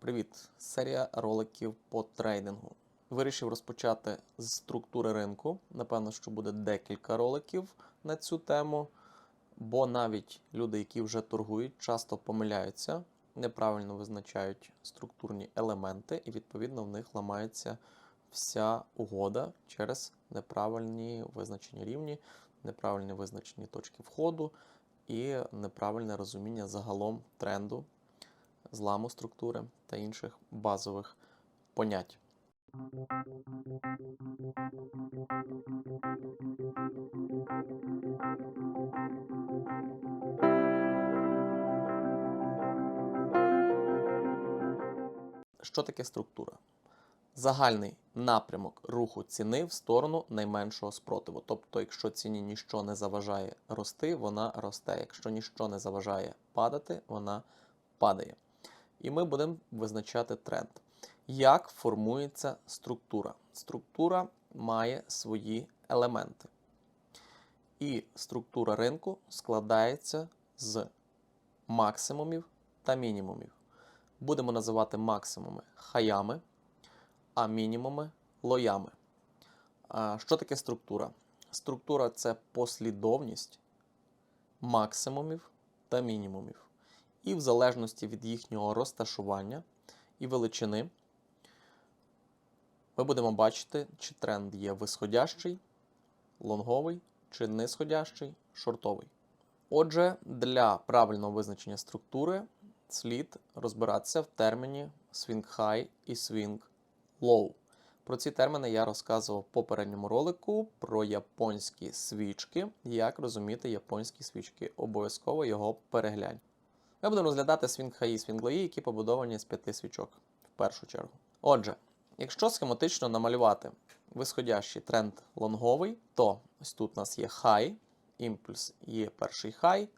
Привіт! Серія роликів по трейдингу. Вирішив розпочати з структури ринку. Напевно, що буде декілька роликів на цю тему, бо навіть люди, які вже торгують, часто помиляються, неправильно визначають структурні елементи, і відповідно в них ламається вся угода через неправильні визначені рівні, неправильні визначені точки входу і неправильне розуміння загалом тренду зламу структури та інших базових понять. Що таке структура? Загальний напрямок руху ціни в сторону найменшого спротиву. Тобто, якщо ціні ніщо не заважає рости, вона росте. Якщо ніщо не заважає падати, вона падає. І ми будемо визначати тренд. Як формується структура? Структура має свої елементи. І структура ринку складається з максимумів та мінімумів. Будемо називати максимуми хаями, а мінімуми лоями. Що таке структура? Структура це послідовність максимумів та мінімумів. І в залежності від їхнього розташування і величини, ми будемо бачити, чи тренд є висходящий, лонговий, чи нисходящий, шортовий. Отже, для правильного визначення структури слід розбиратися в терміні swing high і swing low. Про ці терміни я розказував в попередньому ролику про японські свічки. Як розуміти японські свічки? Обов'язково його переглянь. Ми будемо розглядати свінг-хаї свінг-лої, які побудовані з п'яти свічок в першу чергу. Отже, якщо схематично намалювати висходящий тренд лонговий, то ось тут у нас є хай, імпульс є перший хай,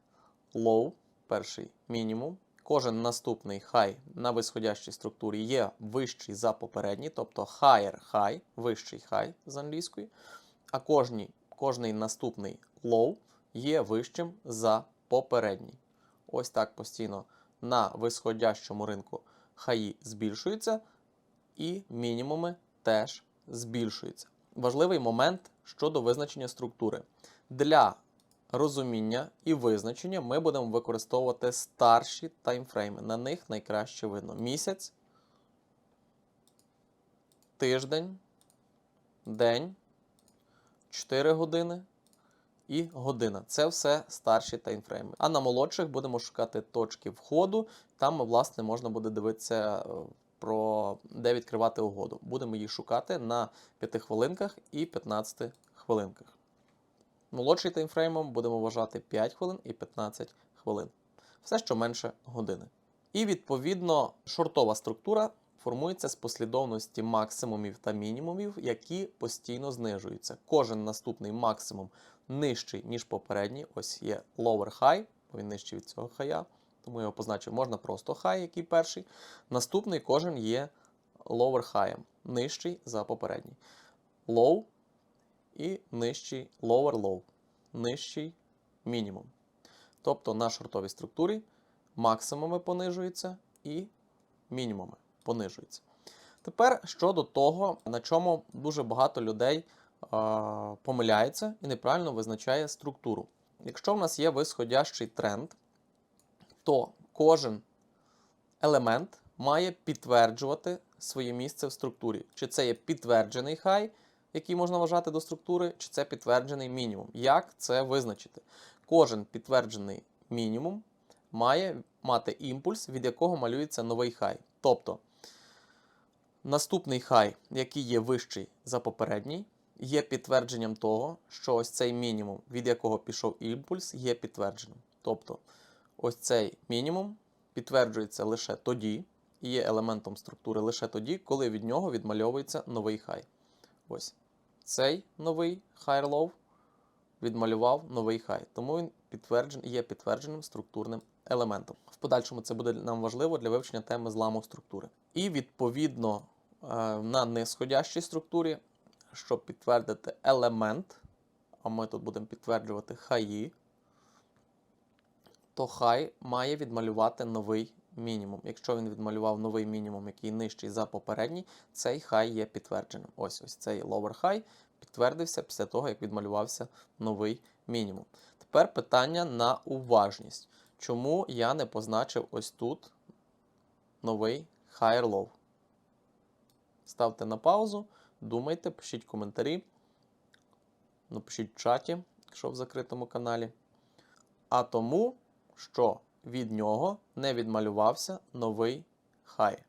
лоу, перший мінімум. Кожен наступний хай на висходящій структурі є вищий за попередній, тобто higher high, вищий хай з англійської, а кожний, кожний наступний low є вищим за попередній. Ось так постійно на висходящому ринку хаї збільшуються, і мінімуми теж збільшуються. Важливий момент щодо визначення структури. Для розуміння і визначення ми будемо використовувати старші таймфрейми. На них найкраще видно місяць, тиждень, день, 4 години і година. Це все старші таймфрейми. А на молодших будемо шукати точки входу. Там, власне, можна буде дивитися е, про де відкривати угоду. Будемо їх шукати на 5 хвилинках і 15 хвилинках. Молодший таймфреймом будемо вважати 5 хвилин і 15 хвилин. Все, що менше години. І відповідно шортова структура формується з послідовності максимумів та мінімумів, які постійно знижуються. Кожен наступний максимум нижчий, ніж попередній. Ось є lower high, бо він нижчий від цього хая, тому я його позначив. Можна просто high, який перший. Наступний кожен є lower high, нижчий за попередній. Low і нижчий lower low, нижчий мінімум. Тобто на шортовій структурі максимуми понижуються і мінімуми понижуються. Тепер щодо того, на чому дуже багато людей помиляється і неправильно визначає структуру. Якщо в нас є висходящий тренд, то кожен елемент має підтверджувати своє місце в структурі. Чи це є підтверджений хай, який можна вважати до структури, чи це підтверджений мінімум. Як це визначити? Кожен підтверджений мінімум має мати імпульс, від якого малюється новий хай. Тобто наступний хай, який є вищий за попередній, є підтвердженням того, що ось цей мінімум, від якого пішов імпульс, є підтвердженим. Тобто ось цей мінімум підтверджується лише тоді, і є елементом структури лише тоді, коли від нього відмальовується новий хай. Ось цей новий low відмалював новий хай. Тому він підтверджен, є підтвердженим структурним елементом. В подальшому це буде нам важливо для вивчення теми зламу структури. І відповідно е, на нисходящій структурі, щоб підтвердити елемент, а ми тут будемо підтверджувати хаї, то хай має відмалювати новий мінімум. Якщо він відмалював новий мінімум, який нижчий за попередній, цей хай є підтвердженим. Ось ось цей lower high підтвердився після того, як відмалювався новий мінімум. Тепер питання на уважність. Чому я не позначив ось тут новий higher low? Ставте на паузу, думайте, пишіть коментарі, напишіть в чаті, якщо в закритому каналі. А тому, що від нього не відмалювався новий хай.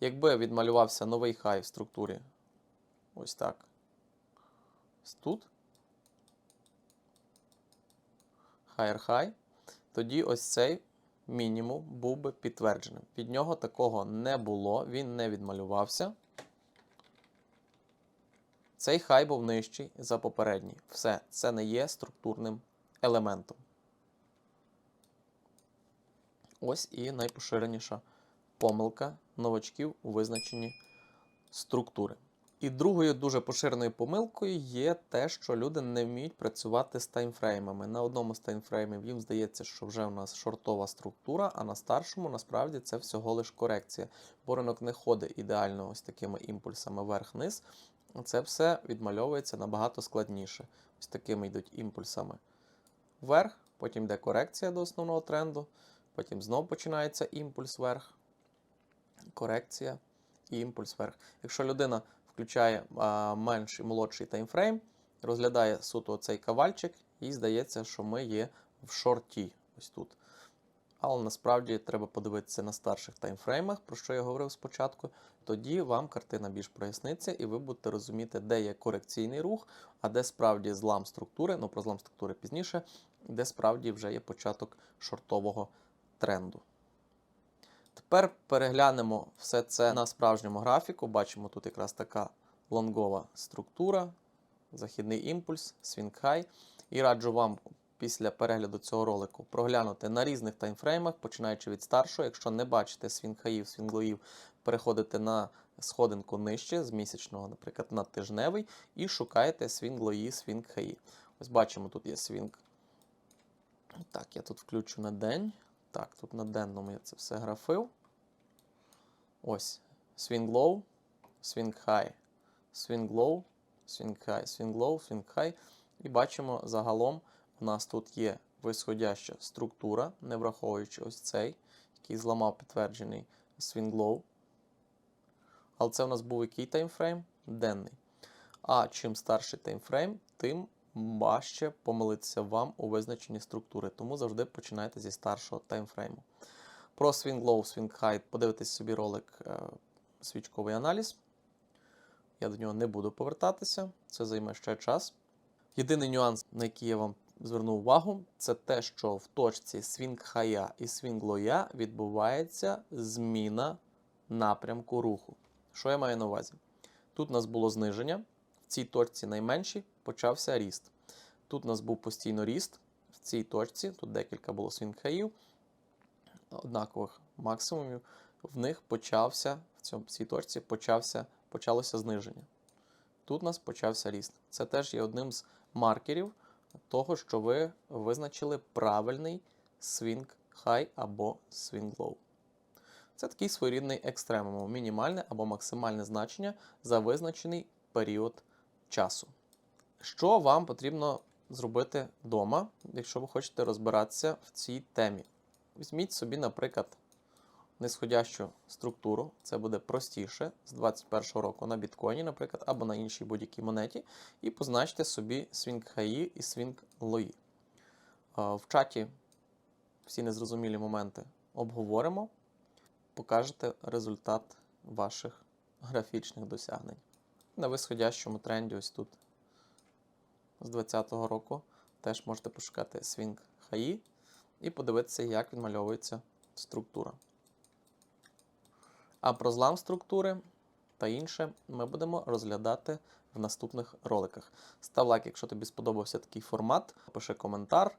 Якби відмалювався новий хай в структурі ось так, ось тут, higher high, тоді ось цей мінімум був би підтвердженим. Від нього такого не було, він не відмалювався. Цей хай був нижчий за попередній. Все, це не є структурним елементом. Ось і найпоширеніша помилка новачків у визначенні структури. І другою дуже поширеною помилкою є те, що люди не вміють працювати з таймфреймами. На одному з таймфреймів їм здається, що вже у нас шортова структура, а на старшому насправді це всього лиш корекція. Бо ринок не ходить ідеально ось такими імпульсами вверх-низ. Це все відмальовується набагато складніше. Ось такими йдуть імпульсами вверх, потім йде корекція до основного тренду, потім знову починається імпульс вверх, корекція і імпульс вверх. Якщо людина включає а, менший молодший таймфрейм, розглядає суто цей кавальчик, їй здається, що ми є в шорті. Ось тут. Але насправді треба подивитися на старших таймфреймах, про що я говорив спочатку. Тоді вам картина більш проясниться, і ви будете розуміти, де є корекційний рух, а де справді злам структури, ну про злам структури пізніше, де справді вже є початок шортового тренду. Тепер переглянемо все це на справжньому графіку. Бачимо тут якраз така лонгова структура, західний імпульс, свінг хай. І раджу вам після перегляду цього ролику проглянути на різних таймфреймах, починаючи від старшого. Якщо не бачите свінг-хаїв, свінг-лоїв, переходите на сходинку нижче, з місячного, наприклад, на тижневий, і шукаєте свінг-лої, свінг-хаї. Ось бачимо, тут є свінг. Так, я тут включу на день. Так, тут на денному я це все графив. Ось. Swing low, swing high, swing low, swing high, swing low, swing high. І бачимо загалом у нас тут є висходяща структура, не враховуючи ось цей, який зламав підтверджений low. Але це у нас був який таймфрейм? Денний. А чим старший таймфрейм, тим важче помилитися вам у визначенні структури. Тому завжди починайте зі старшого таймфрейму. Про Swing Low, Swing High подивитись собі ролик е, свічковий аналіз. Я до нього не буду повертатися, це займе ще час. Єдиний нюанс, на який я вам звернув увагу, це те, що в точці Swing High і Swing Low відбувається зміна напрямку руху. Що я маю на увазі? Тут у нас було зниження, в цій точці найменшій почався ріст. Тут у нас був постійно ріст в цій точці, тут декілька було свінг-хаїв, однакових максимумів. В них почався, в цьому, цій точці почався, почалося зниження. Тут у нас почався ріст. Це теж є одним з маркерів того, що ви визначили правильний свінг хай або свінг лоу. Це такий своєрідний екстремум, мінімальне або максимальне значення за визначений період часу. Що вам потрібно зробити вдома, якщо ви хочете розбиратися в цій темі? Візьміть собі, наприклад, нисходящу структуру, це буде простіше з 2021 року на біткоїні, наприклад, або на іншій будь-якій монеті, і позначте собі свінг хаї і свінг лої. В чаті всі незрозумілі моменти обговоримо, покажете результат ваших графічних досягнень. На висходящому тренді, ось тут з 2020 року, теж можете пошукати свінг хаї і подивитися, як відмальовується структура. А про злам структури та інше ми будемо розглядати в наступних роликах. Став лайк, якщо тобі сподобався такий формат, пиши коментар.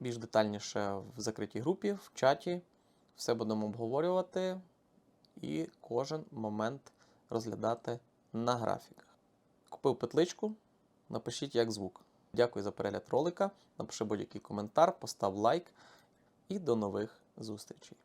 Більш детальніше в закритій групі, в чаті. Все будемо обговорювати і кожен момент розглядати на графіках. Купив петличку, напишіть як звук. Дякую за перегляд ролика. Напиши будь-який коментар, постав лайк і до нових зустрічей.